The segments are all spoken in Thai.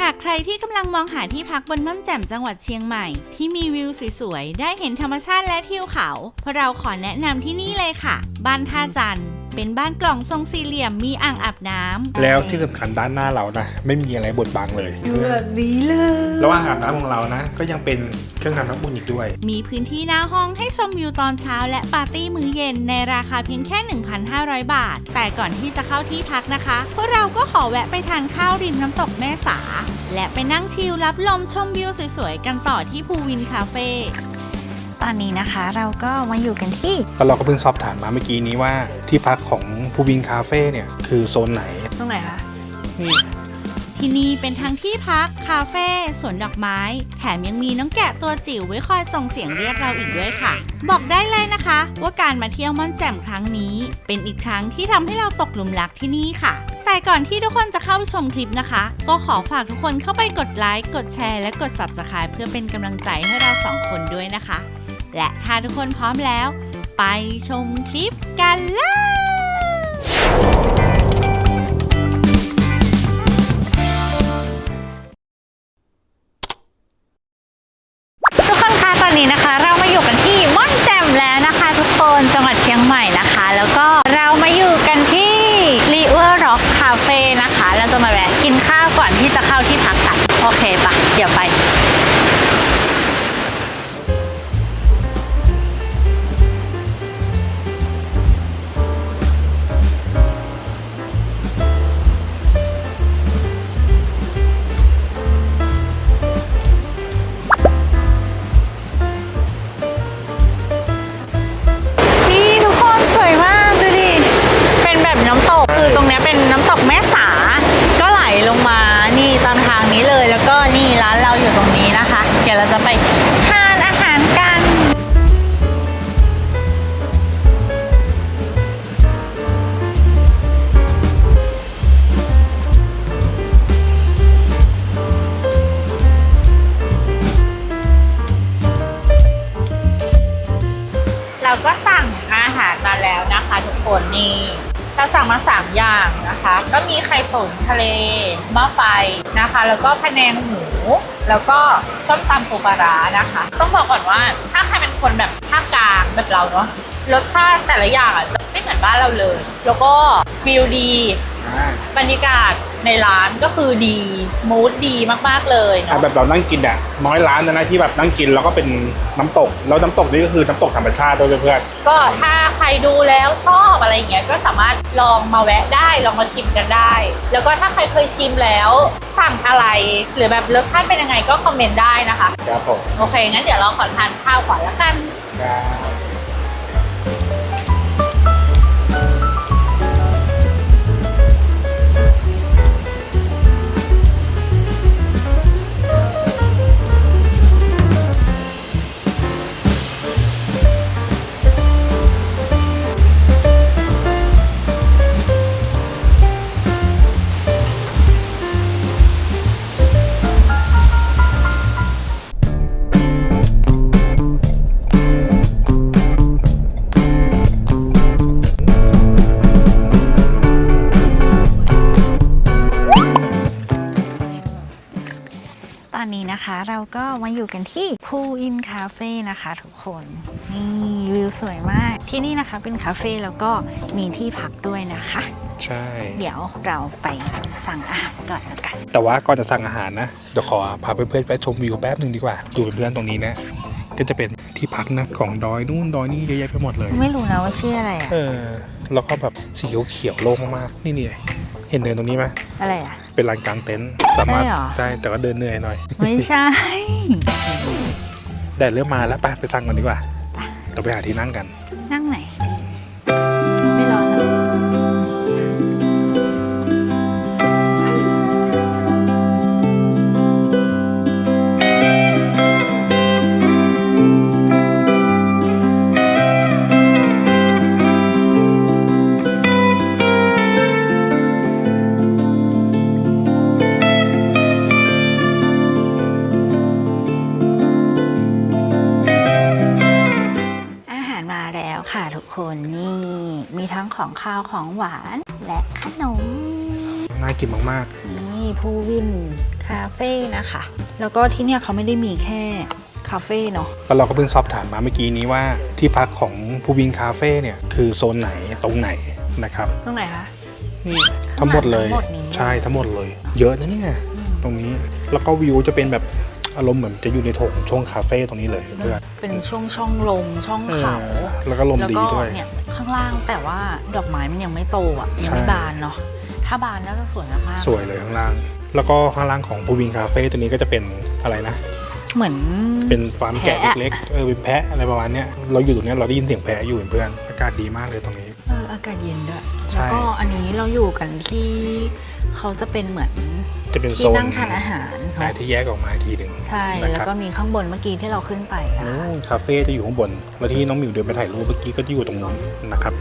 หากใครที่กำลังมองหาที่พักบนม่อนแจ่มจังหวัดเชียงใหม่ ที่มีวิวสวยๆ ได้เห็นธรรมชาติและทิวเขาเพราะเราขอแนะนำที่นี่เลยค่ะ บ้านท่าจันทร์ เป็นบ้านกล่องทรงสี่เหลี่ยมมีอ่างอาบน้ำแล้วที่สำคัญด้านหน้าเรานะ ไม่มีอะไรบดบังเลยดูแบบนี้เลยระหว่างอาบน้ำของเรานะ ก็ยังเป็นเครื่องทำน้ำอุ่นอีกด้วย มีพื้นที่หน้าห้องให้ชมวิวตอนเช้าและปาร์ตี้มื้อเย็นในราคาเพียงแค่ 1,500 บาท แต่ก่อนที่จะเข้าที่พักนะคะพวกเราก็ขอแวะไปทานข้าวริมน้ำตกแม่สา และไปนั่งชิลรับลมชมวิวสวยๆกันต่อที่ภูวินคาเฟ่ ตอนนี้นะคะ เราก็มาอยู่กันที่แล้วเราก็เพิ่งสอบถามมาเมื่อกี้นี้ว่าที่พักของภูวินคาเฟ่เนี่ยคือโซนไหนตรงไหนคะนี่ที่นี่เป็นทั้งที่พัก คาเฟ่สวนดอกไม้ แถมยังมีน้องแกะตัวจิ๋วไว้คอยส่งเสียงเรียกเราอีกด้วยค่ะ บอกได้เลยนะคะ ว่าการมาเที่ยวม่อนแจ่มครั้งนี้ เป็นอีกครั้งที่ทำให้เราตกหลุมรักที่นี่ค่ะ แต่ก่อนที่ทุกคนจะเข้าไปชมคลิปนะคะ ก็ขอฝากทุกคนเข้าไปกดไลค์กดแชร์และกด Subscribe เพื่อเป็นกำลังใจให้เราสองคนด้วยนะคะ และถ้าทุกคนพร้อมแล้ว ไปชมคลิปกันเลยทุกคนคะตอนนี้นะคะ เรามาอยู่กันที่ม่อนแจ่มแล้วนะคะ ทุกคนจังหวัดเชียงใหม่นะคะ แล้วก็ ตุ๋นทะเลหม้อไฟนะคะ แล้วก็พะแนงหมู แล้วก็ส้มตำปูปลาร้านะคะ ต้องบอกก่อนว่าถ้าใครเป็นคนแบบภาคกลางแบบเราเนาะรสชาติแต่ละอย่างอะจะไม่เหมือนบ้านเราเลย แล้วก็วิวดีบรรยากาศ ในร้านก็คือดีมูดดีมากๆเลยอะเนาะแบบเรานั่งกินอะน้อยร้านนะนะที่แบบนั่งกินแล้วก็เป็นน้ำตก แล้วน้ำตกนี่ก็คือน้ำตกธรรมชาติด้วยเพื่อนก็ถ้าใครดูแล้วชอบอะไรอย่างเงี้ยก็สามารถลองมาแวะได้ลองมาชิมกันได้ แล้วก็ถ้าใครเคยชิมแล้ว สั่งอะไรหรือแบบรสชาติเป็นยังไงก็คอมเมนต์ได้นะคะครับผมโอเคงั้นเดี๋ยวเราขอทานข้าวก่อนละกัน ครับ เราก็มาอยู่กันที่พูอินคาเฟ่นะคะทุกคนนี่วิวสวยมากที่นี่นะคะเป็นคาเฟ่แล้วก็มีที่พักด้วยนะคะ ใช่ เดี๋ยวเราไปสั่งอาหารก่อนละกัน แต่ว่าก่อนจะสั่งอาหารนะ เดี๋ยวขอพาเพื่อนๆไปชมวิวแป๊บหนึ่งดีกว่า ดูเพื่อนๆตรงนี้นะ ก็จะเป็นที่พักนะของดอยนู่นดอยนี่เยอะแยะไปหมดเลย ไม่รู้นะว่าชื่ออะไรอะเออแล้วก็แบบสีเขียวๆโล่งมากๆนี่นี่เห็นเดินตรงนี้ไหมอะไรอะ เป็นลานกลางเต็นท์สามารถใช่เหรอ ใช่แต่ก็เดินเหนื่อยหน่อย ไม่ใช่ แดดเริ่มมาแล้วไปไปสั่งกันดีกว่า เราไปหาที่นั่งกัน นั่งไหน ของข้าวของหวานและขนม น่ากินมากนี่ผู้วินคคาเฟ่นะคะ แล้วก็ที่เนี่ยเขาไม่ได้มีแค่คาเฟ่เนาะแล้วเราก็เพิ่งสอบถามมาเมื่อกี้นี้ว่าที่พักของภูวินคาเฟ่เนี่ย คือโซนไหนตรงไหนนะครับ ตรงไหนคะ นี่ทั้งหมดเลยทั้งหมดนี้ ใช่ทั้งหมดเลย เยอะนะเนี่ย ตรงนี้แล้วก็วิวจะเป็นแบบ อารมณ์เหมือนจะอยู่ในโถงช่วงคาเฟ่ตรงนี้เลยเพื่อนเป็นช่องช่องลมช่องเออเขาแล้วก็ลมแล้วดีก็ด้วยเนี่ยข้างล่างแต่ว่าดอกไม้มันยังไม่โตอะยังไม่ใช่บานเนาะถ้าบานน่าจะสวยมากๆสวยเลยข้างล่าง แล้วก็ข้างล่างของภูวินคาเฟ่ตัวนี้ก็จะเป็นอะไรนะเหมือนเป็นฟาร์มแกะแพะเล็กๆเออเป็นแพะอะไรประมาณเนี้ยเราอยู่ตรงเนี้ยเราได้ยินเสียงแพะอยู่เพื่อนอากาศดีมากเลยตรงนี้เอออากาศเย็นด้วย ใช่ แล้วก็อันนี้เราอยู่กันที่ เขาจะเป็นเหมือนจะเป็นโซที่นนั่งทานอาหารไหนเนาะที่แยกออกมาอีกทีหนึ่งใช่ นะครับแล้วก็มีข้างบนเมื่อกี้ที่เราขึ้นไปนะอืมคาเฟ่จะอยู่ข้างบน แล้วที่น้องหมิวเดินไปถ่ายรูปเมื่อกี้ก็จะอยู่ตรงนู้นนะครับ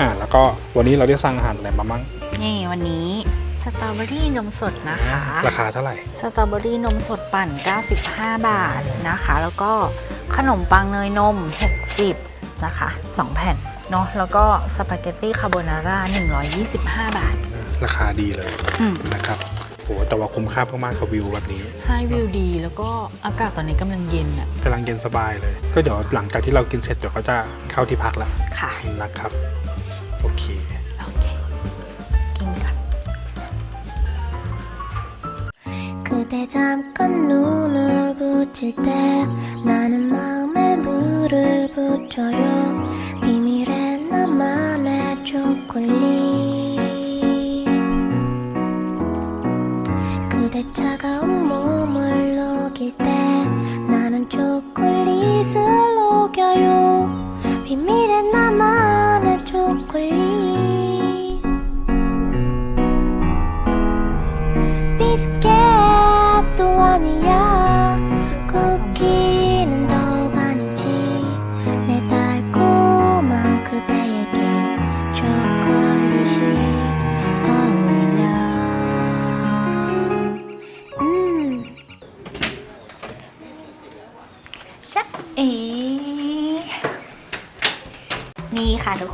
อ่า แล้วก็วันนี้เราได้สั่งอาหารอะไรมามั่งนี่วันนี้สตรอเบอรี่นมสดนะคะ ราคาเท่าไหร่ สตรอเบอรี่นมสดปั่น 95 บาทนะคะ แล้วก็ขนมปังเนยนม 60 นะคะ 2 แผ่น เนาะแล้วก็สปาเกตตี้คาโบนาร่า 125 บาท ราคาดีเลย อืม นะครับโหแต่ว่าคุ้มค่ามากๆกับวิวแบบนี้ ใช่วิวดีแล้วก็อากาศตอนนี้กำลังเย็นอ่ะ กำลังเย็นสบายเลย ก็เดี๋ยวหลังจากที่เรากินเสร็จเดี๋ยวก็จะเข้าที่พักแล้ว ค่ะ นะครับ โอเค โอเค กินกัน 그대 잠깐 눈을 붙일 때 나는 마음에 불을 붙여요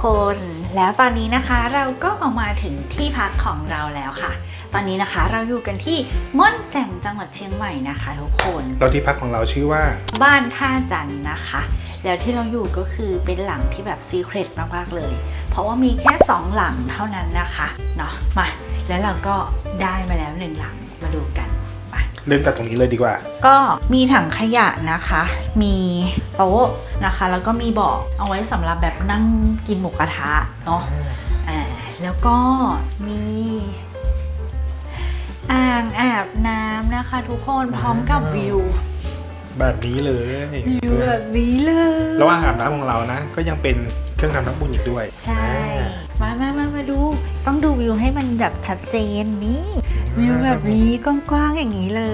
ค่ะทุกคน แล้วตอนนี้นะคะเราก็ออกมาถึงที่พักของเราแล้วค่ะ ตอนนี้นะคะเราอยู่กันที่ม่อนแจ่มจังหวัดเชียงใหม่นะคะ ทุกคนเราที่พักของเราชื่อว่า บ้านท่าจันทร์นะคะ แล้วที่เราอยู่ก็คือเป็นหลังที่แบบซีเครตมากๆเลย เพราะว่ามีแค่ 2 หลังเท่านั้นนะคะเนาะมาแล้วเราก็ได้มาแล้วหนึ่งหลังมาดูกันไป เริ่มจากตรงนี้เลยดีกว่า ก็มีถังขยะนะคะ มีโต๊ะนะคะ แล้วก็มีเบาะเอาไว้สำหรับแบบนั่งกินหมูกระทะเนาะอ่าแล้วก็มีอ่างอาบน้ำนะคะ ทุกคนพร้อมกับวิว แบบนี้เลยวิวแบบนี้เลยระหว่างอาบน้ำของเรานะ ก็ยังเป็นเค รื่องทำน้ำอุ่นอีกด้วยใช่อ่ามามามามาดู ต้องดูวิวให้มันแบบชัดเจนนี่ วิวแบบนี้กว้างๆอย่างนี้เล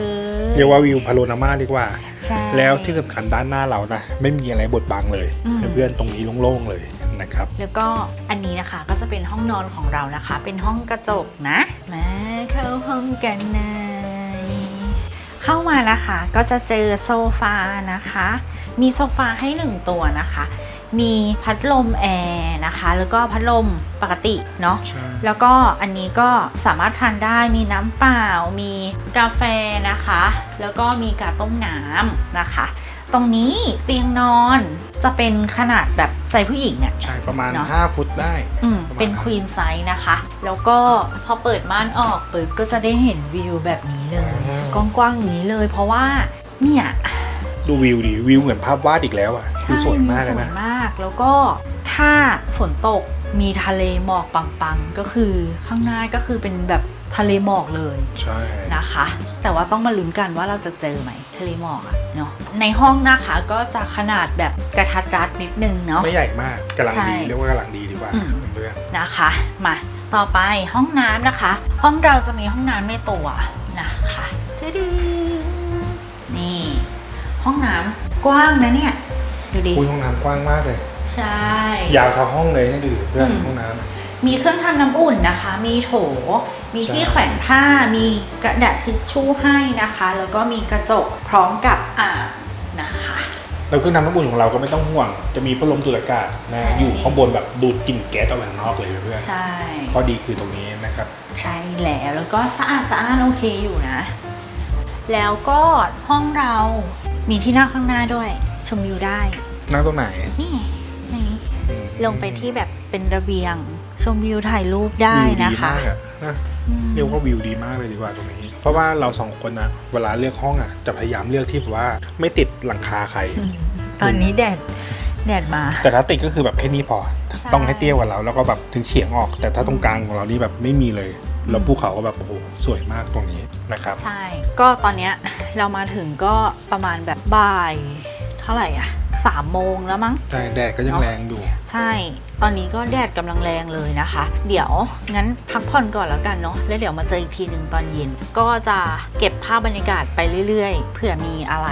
ย เรียกว่าวิวพาโรนามาดีกว่า ใช่ แล้วที่สำคัญด้านหน้าเรานะไม่มีอะไรบดบังเลยอืม เพื่อนๆตรงนี้โล่งๆเลยนะครับ แล้วก็อันนี้นะคะก็จะเป็นห้องนอนของเรานะคะ เป็นห้องกระจกนะ มาเข้าห้องกันนายเข้ามานะคะก็จะเจอโซฟานะคะ มีโซฟาให้หนึ่งตัวนะคะ มีพัดลมแอร์นะคะ แล้วก็พัดลมปกติเนาะใช่ แล้วก็อันนี้ก็สามารถทานได้มีน้ำเปล่า มีกาแฟนะคะ แล้วก็มีกาต้มน้ำนะคะ ตรงนี้เตียงนอนจะเป็นขนาดแบบไซส์ผู้หญิงอะ ใช่ประมาณ เนอะ 5 ฟุตได้ อืมประมาณเป็นนั้น ควีนไซส์นะคะ แล้วก็พอเปิดม่านออกปึ๊บก็จะได้เห็นวิวแบบนี้เลย กว้างๆอย่างนี้เลย เพราะว่าเนี่ย ดูวิวดิวิวเหมือนภาพวาดอีกแล้วอะคือสวยมากเลยสวนะยมากแล้วก็ถ้าฝนตกมีทะเลหมอกปังๆ ก็คือข้างหน้าก็คือเป็นแบบทะเลหมอกเลยใช่นะคะ แต่ว่าต้องมาลุ้นกันว่าเราจะเจอไหมทะเลหมอกอะเนาะในห้องนะคะก็จะขนาดแบบกระทัดรัดนิดนึงเนาะไม่ใหญ่มากกำลังดีใช่เรียกว่ากำลังดีดีกว่าอืมเพื่อนนะคะ มาต่อไปห้องน้ำนะคะ ห้องเราจะมีห้องน้ำในตัวนะคะตึ๊ดๆนี่ ห้องน้ำกว้างนะเนี่ย ดูดิคุยห้องน้ำกว้างมากเลย ใช่ ยาวเท่าห้องเลยนี่ดูดิเพื่อนอืม ห้องน้มีเครื่องทำน้ำอุ่นนะคะ มีโถ มีที่ใช่ แขวนผ้า มีกระดาษทิชชู่ให้นะคะ แล้วก็มีกระจกพร้อมกับอ่างนะคะำแล้วเครื่องทำน้ำอุ่นของเราก็ไม่ต้องห่วง จะมีพัดลมดูดอากาศนะใช่ อยู่ข้างบนแบบดูดกลิ่นแก๊สออกมาข้างนอกเลยเพื่อนใช่ ข้อดีคือตรงนี้นะครับ ใช่แล้วแล้วก็สะอาดสะอาดโอเคอยู่นะ แล้วก็ห้องเรา มีที่นั่งข้างหน้าด้วย ชมวิวได้ นั่งตรงไหน นี่นี่ลงไปที่แบบเป็นระเบียง ชมวิวถ่ายรูปได้วิวนะดีคะมากอะนะอืมเรียกว่าวิวดีมากเลยดีกว่าตรงนี้ เพราะว่าเราสองคนอะเวลาเลือกห้องอะจะพยายามเลือกที่แบบว่าไม่ติดหลังคาใคร อืมตอนนี้แดดแดดมา แต่ถ้าติดก็คือแบบแค่นี้พอ ต้องให้เตี้ยกว่าเราแล้วก็แบบถึงเฉียงออก แต่ถ้าตรงกลางของเรานี่แบบไม่มีเลย แล้วภูเขาก็แบบโอ้โหสวยมากตรงนี้นะครับ ใช่ ก็ตอนเนี้ยเรามาถึงก็ประมาณแบบบ่าย เท่าไหร่อะสามโมงแล้วมั้ง ใช่แดดก็ยังแรงอยู่ ใช่ ตอนนี้ก็แดดกำลังแรงเลยนะคะ เดี๋ยวงั้นพักผ่อนก่อนแล้วกันเนาะ แล้วเดี๋ยวมาเจออีกทีหนึ่งตอนเย็น ก็จะเก็บภาพบรรยากาศไปเรื่อยๆ เผื่อมีอะไร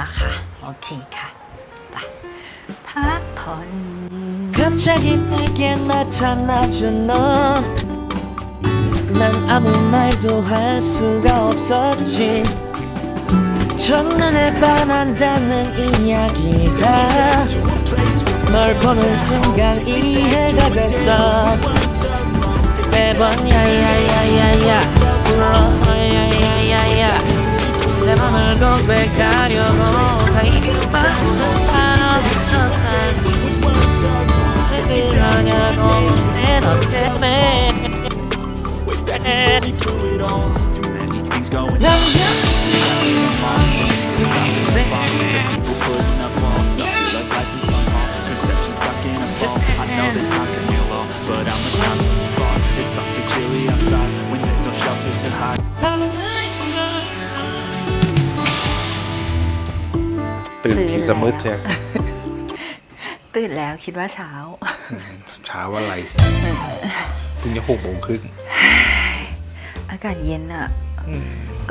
นะคะ โอเคค่ะไปพักผ่อน 갑자기 내게 나타나준 너 난 아무 말도 할 수가 없었지. 첫눈에 반한다는 이야기가 널 보는 순간 이해가 됐어. 매번 야야야야야 불러. 야야야야 내 맘을 고백하려고 가입하는 밤 그러냐고. 내 너 때문에 Things going 난 putting up walls. I feel like life is unharmed. Perception stuck in a ball. I know that time can heal all, but how much time till you fall? It's all too chilly outside when there's no shelter to hide. ตื่นทีสมืดใช่ตื่นแล้วคิดว่าเช้า เช้าอะไรเพิ่งจะหกโมงครึ่งอากาศเย็นอะ่ะ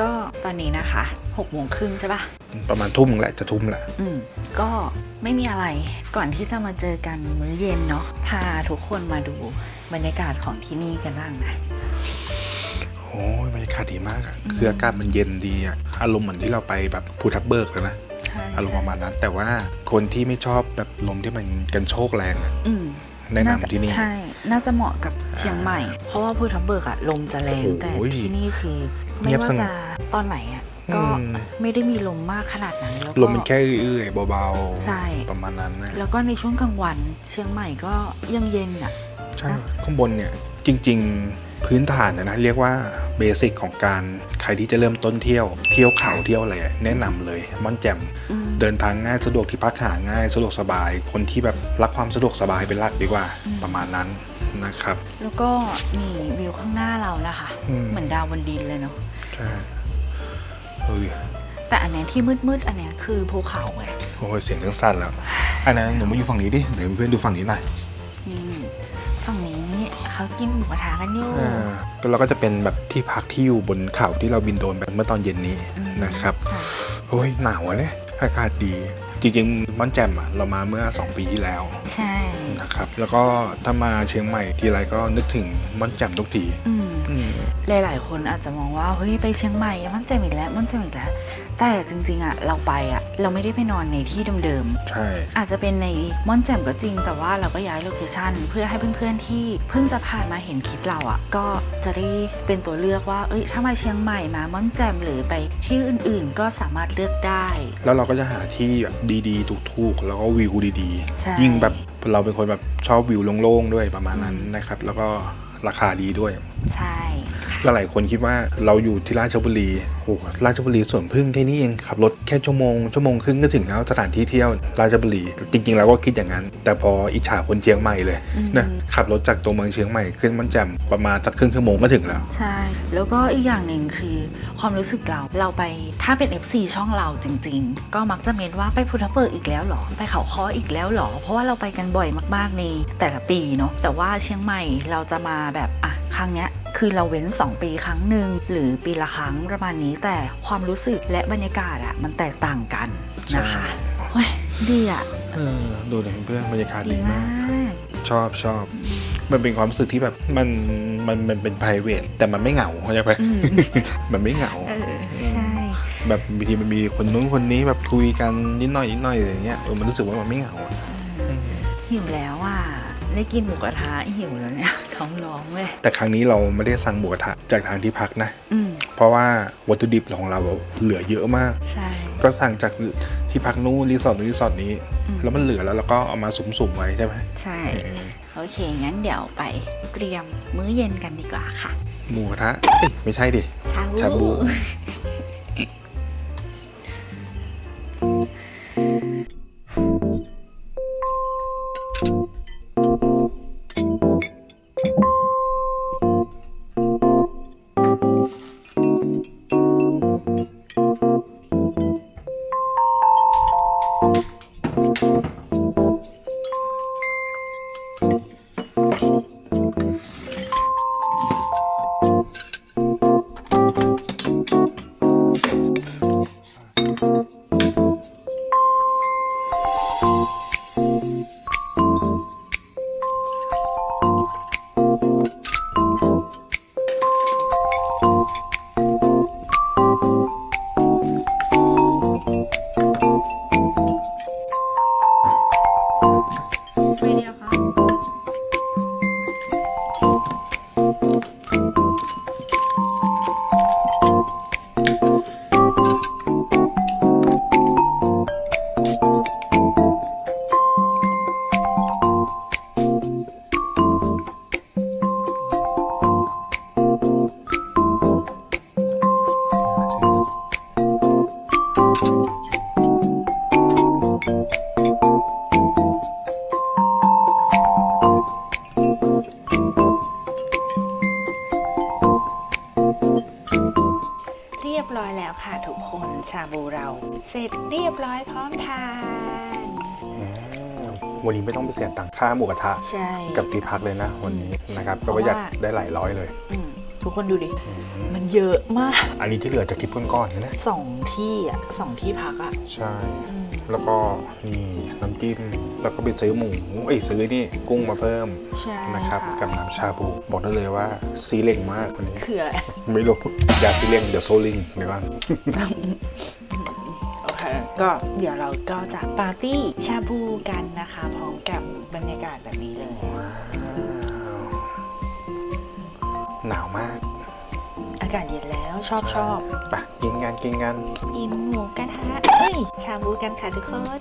ก็ตอนนี้นะคะหกโมงครึ่งใช่ปะประมาณทุ่มแหละจะทุ่มแหละอืมก็ไม่มีอะไรก่อนที่จะมาเจอกันมื้อเย็นเนาะพาทุกคนมาดูบรรยากาศของที่นี่กันบ้างนะโอ้ยบรรยากาศดีมากอะคืออากาศมันเย็นดีอะอารมณ์เหมือนที่เราไปแบบภูทับเบิกเลยนะใช่อารมณ์ประมาณนั้นแต่ว่าคนที่ไม่ชอบแบบลมที่มันกันโชกแรงอะอืม แนะาจนำที่นี่ ใช่ น่าจะเหมาะกับเชียงใหม่ เพราะว่าภูทับเบิกอะลมจะแรงโอ้โหแต่ที่นี่คือเงีไม่ยบว่าสงบจะตอนไหนอะก็อืมไม่ได้มีลมมากขนาดนั้นแล้วก็ลมมันแค่เอื้อยๆเบาใช่ๆประมาณนั้นนะแล้วก็ในช่วงกลางวัน เชียงใหม่ก็ยังเย็นอะใช่ข้างบนเนี่ยจริง ๆ พื้นฐานนะนะเรียกว่าเบสิกของการใครที่จะเริ่มต้นเที่ยวเที่ยวเขาเที่ยวอะไรอะแนะนำเลยม่อนแจ่มอืมเดินทางง่ายสะดวกที่พักหาง่ายสะดวกสบาย คนที่แบบรักความสะดวกสบายเป็นหลักดีกว่าอืมประมาณนั้นนะครับ แล้วก็นี่วิวข้างหน้าเรานะคะอืมเหมือนดาวบนดินเลยเนาะใช่เฮ้ยแต่อันเนี้ยที่มืดๆอันเนี้ยคือภูเขาไงโอ้ยเสียงเรื่องสั้นแล้วอันนั้นหนูมาอยู่ฝั่งนี้ดิเดี๋ยวเพื่อนดูฝั่งนี้หน่อยนี่ฝั่งนี้ เขากินหมูกระทะกันอยู่ อ่าก็เราก็จะเป็นแบบที่พักที่อยู่บนเขาที่เราบินโดรนไปเมื่อตอนเย็นนี้อืม นะครับค่ะโอ้ยหนาวอะเนี่ยอากาศดี จริงๆม่อนแจ่มอะเรามาเมื่อ 2 ปีที่แล้วใช่ นะครับแล้วก็ถ้ามาเชียงใหม่ทีไรก็นึกถึงม่อนแจ่มทุกทีอืม อืม หลายๆคนอาจจะมองว่าเฮ้ยไปเชียงใหม่มันเจมอีกแล้วมันเจมอีกแล้ว แต่จริงๆอะเราไปอะเราไม่ได้ไปนอนในที่เดิมใช่ ๆ อาจจะเป็นในม่อนแจ่มก็จริง แต่ว่าเราก็ย้ายโลเคชั่นเพื่อให้เพื่อนๆที่เพิ่งจะผ่านมาเห็นคลิปเราอะก็จะได้เป็นตัวเลือกว่า เอ้ยถ้ามาเชียงใหม่มาม่อนแจ่มหรือไปที่อื่นๆ ก็สามารถเลือกได้ แล้วเราก็จะหาที่แบบดีๆ ถูกๆ แล้วก็วิวดีใช่ ๆ ยิ่งแบบเราเป็นคนแบบชอบวิวโล่งๆ ด้วยประมาณนั้นนะครับ แล้วก็ราคาดีด้วย ใช่ หลายๆคนคิดว่าเราอยู่ที่ราชบุรีโอ้โหราชบุรีสวนพึ่งแค่นี้เองขับรถแค่ชั่วโมงชั่วโมงครึ่งก็ถึงแล้วสถานที่เที่ยวราชบุรี จริงๆเราก็คิดอย่างนั้น แต่พออิจฉาคนเชียงใหม่เลยอืมนะขับรถจากตัวเมืองเชียงใหม่ขึ้นมันแจ่มประมาณสักครึ่งชั่วโมงก็ถึงแล้ว ใช่ แล้วก็อีกอย่างหนึ่งคือความรู้สึกเราเราไปถ้าเป็น FC ช่องเราจริง ๆ ก็มักจะเมนว่าไปพุทธเบิกอีกแล้วเหรอไปเขาค้ออีกแล้วเหรอ เพราะว่าเราไปกันบ่อยมากๆในแต่ละปีเนาะแต่ว่าเชียงใหม่เราจะมาแบบอะครั้งเนี้ย คือเราเว้น 2 ปีครั้งหนึ่งหรือปีละครั้งประมาณนี้แต่ความรู้สึกและบรรยากาศอะมันแตกต่างกันนะคะเฮ้ยดีอะเออดูหน่อยเพื่อนบรรยากาศดีดีมามากกชอบชอบ มันเป็นความรู้สึกที่แบบมันมันมันเป็น p r i v a t แต่มันไม่เหงาเข้าใจปะอืมมันไม่เหงาเออใช่แบบบางทีมันมีคนนู้นคนนี้แบบคุยกันนิดหน่อยนิดหน่อยอะไรเงี้ยเออมันรู้สึกว่ามันไม่เหงาอะหิวแล้วอะ ได้กินหมูกระทะหิวแล้วเนี่ยท้องร้องเลยแต่ครั้งนี้เราไม่ได้สั่งหมูกระทะจากทางที่พักนะ อืมเพราะว่าวัตถุดิบของเราเหลือเยอะมาก ใช่ ก็สั่งจากที่พักนู้นรีสอร์ทนู้นรีสอร์ทนี้ อืม แล้วมันเหลือแล้วเราก็เอามาสุ่มๆไว้ใช่ไหมใช่โอเค งั้นเดี๋ยวไปเตรียมมื้อเย็นกันดีกว่าค่ะหมูกระทะเอ้ยไม่ใช่ดิ ชาบูชาบูเเสียตังค่าหมูกระทะใช่ กับที่พักเลยนะวันนี้นะครับเพก็ราะประหยัดว่าได้หลายร้อยเลย อืมทุกคนดูดิ มันเยอะมากอันนี้ที่เหลือจากทริปก้อนๆนะสองที่อะสองที่พักอะใช่ อืมแล้วก็นี่น้ำจิ้มแล้วก็ไปซื้อหมูเอ้ยซื้อนี่กุ้งมาเพิ่มใช่นะครับะกับน้ำชาบูบอกได้เลยว่าซีเร่งมากวันนี้ คืออะไร ไม่รู้ยาซีเร่งเดี๋ยวโซลิงเดี๋ยวก่อน โอเค ก็เดี๋ยวเราก็จะปาร์ตี้ชาบูกันนะคะพร้อมกั บบรรยากาศแบบนี้เลยว้าวหนาวมาก อากาศเย็นแล้วชอบชอบไปกินกันกินกันกินหมูกระทะเอ้ย ชาบูกันค่ะทุกคน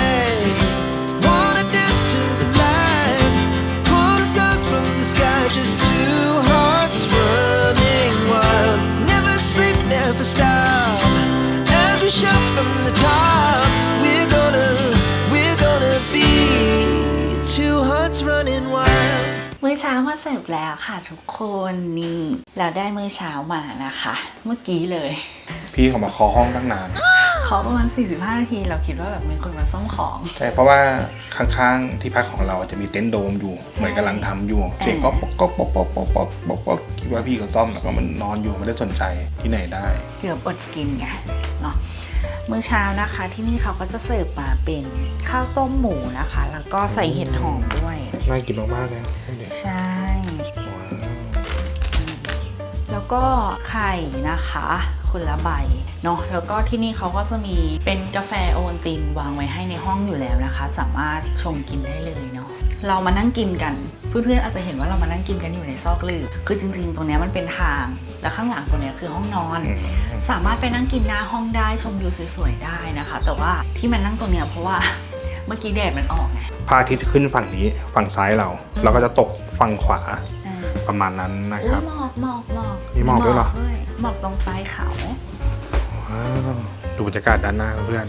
เช้ามาเสิร์ฟแล้วค่ะทุกคนนี่เราได้มื้อเช้ามานะคะ เมื่อกี้เลย พี่เขามาเคอห้องตั้งนาน ขอประมาณ 45 นาที เราคิดว่าแบบมีคนมาซ่อมของ ใช่เพราะว่าข้างๆที่พักของเราจะมีเต็นท์โดมอยู่ใช่เหมือนกำลังทำอยู่เสียงก็ปอกก็ปอกปอกปอกปอกปอกปอกคิดว่าพี่เขาซ่อมแล้วก็มันนอนอยู่ไม่ได้สนใจที่ไหนได้ เกือบอดกินไงเนาะมื้อเช้านะคะที่นี่เขาก็จะเสิร์ฟมาเป็นข้าวต้มหมูนะคะ แล้วก็ใส่เห็ดหอมด้วย น่ากินมากๆเลยใช่ ก็ไข่นะคะคนละใบเนาะแล้วก็ที่นี่เขาก็จะมีเป็นกาแฟโอวัลตินวางไว้ให้ในห้องอยู่แล้วนะคะ สามารถชงกินได้เลยเนาะเรามานั่งกินกันเพื่อนๆอาจจะเห็นว่าเรามานั่งกินกันอยู่ในซอกลืบคือจริง ๆ ตรงเนี้ยมันเป็นทาง แล้วข้างหลังตรงเนี้ยคือห้องนอน สามารถไปนั่งกินหน้าห้องได้ชมวิวสวยๆได้นะคะ แต่ว่าที่มันนั่งตรงเนี้ยเพราะว่าเมื่อกี้แดดมันออกไงพระอาทิตย์จะขึ้นฝั่งนี้ฝั่งซ้ายเราแล้วก็จะตกฝั่งขวาเออ ประมาณนั้นนะคอุ้รัยบหมอกหมอกหมอกมีหมอกด้วยเหรอ หมอกตรงปลายเขา ว้าวดูบรรยากาศด้านหน้าเพื่อน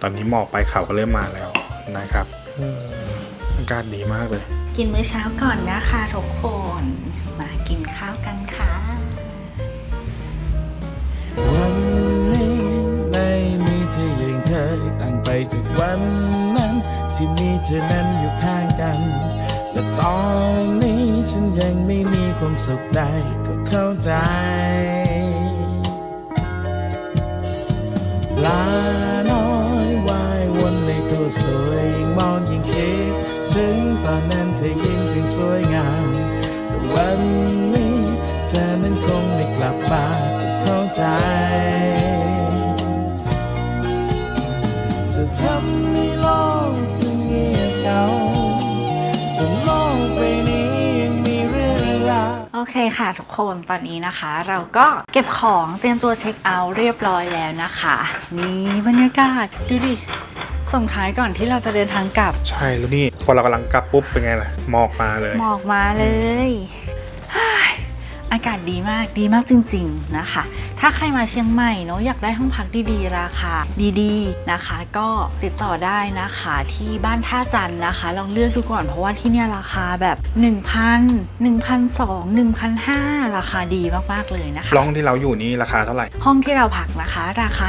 ตอนนี้หมอกไปเขาก็เริ่มมาแล้วนะครับเอออากาศดีมากเลย กินมื้อเช้าก่อนนะคะทุกคน มากินข้าวกันค่ะ วันนี้ไม่มีเธอยังเคยต่างไปจากวันนั้น ที่มีเธอนั้นอยู่ข้างกัน และตอนนี้ฉันยังไม่มีความสุขใดก็เข้าใจลาน้อยว่ายวนในตัวสวยยิ่งมองยิ่งคิดถึงตอนนั้นเธอยิ่งถึงสวยงามแต่วันนี้เธอนั้นคงไม่กลับมาก็เข้าใจ เคค่ะทุกคนตอนนี้นะคะ เราก็เก็บของเตรียมตัวเช็คเอาท์เรียบร้อยแล้วนะคะ นี่บรรยากาศดูดิ ส่งท้ายก่อนที่เราจะเดินทางกลับ ใช่แล้วนี่พอเรากำลังกลับปุ๊บเป็นไงล่ะหมอกมาเลย หมอกมาเลยเฮ้ย อากาศดีมากดีมากจริง ๆนะคะ ถ้าใครมาเชียงใหม่เนาะอยากได้ห้องพักดีๆ ราคาดีๆนะคะ ก็ติดต่อได้นะคะที่บ้านท่าจันทร์นะคะ ลองเลือกดูก่อนเพราะว่าที่เนี่ยราคาแบบ 1,000 1,200 1,500 ราคาดีมากๆเลยนะคะร้องที่เราอยู่นี่ราคาเท่าไหร่ ห้องที่เราพักนะคะ ราคา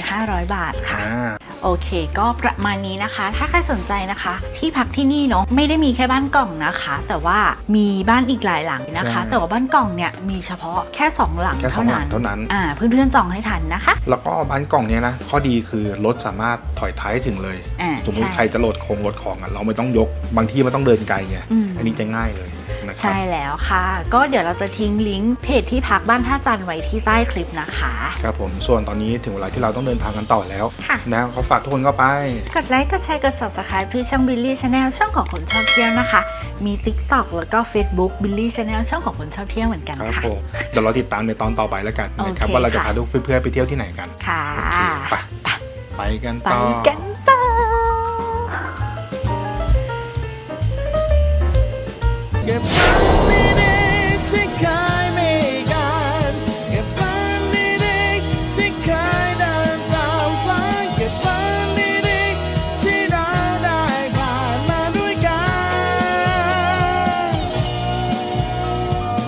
1,500 บาทค่ะอ่า โอเค ก็ประมาณนี้นะคะ ถ้าใครสนใจนะคะ ที่พักที่นี่เนาะไม่ได้มีแค่บ้านกล่องนะคะ แต่ว่ามีบ้านอีกหลายหลังนะคะ ใช่ แต่ว่าบ้านกล่องเนี่ยมีเฉพาะแค่ 2 หลังแค่สอเท่างหลันั้งน เท่านั้น อ่า เพื่อนๆจองให้ทันนะคะแล้วก็บ้านกล่องเนี้ยนะ ข้อดีคือรถสามารถถอยท้ายถึงเลย อ่าสมมติใช่ใครจะโหลดของโหลดของอะเราไม่ต้องยก บางที่มันต้องเดินไกลไงอืม อันนี้จะง่ายเลย นะครับ ใช่แล้วค่ะ ก็เดี๋ยวเราจะทิ้งลิงก์เพจที่พักบ้านท่าจันทร์ไว้ที่ใต้คลิปนะคะ ครับผมส่วนตอนนี้ถึงเวลาที่เราต้องเดินทางกันต่อแล้วค่ะ นะเขาฝากทุกคนก็ไป กดไลค์กดแชร์กด subscribe ที่ช่อง Billy Channel ช่องของคนชอบเที่ยวนะคะ มี TikTok แล้วก็ Facebook Billy Channel ช่องของคนชอบเที่ยวเหมือนกันครับค่ะ ผมเดี๋ยวเราติดตามในตอนต่อไปแล้วกันนะครับโอเคว่าเราจะค่ะ พาทุกเพื่อนๆไปเที่ยวที่ไหนกันค่ะ โอเคไปไปกันไปต่อ กัน เก็บภาพนี้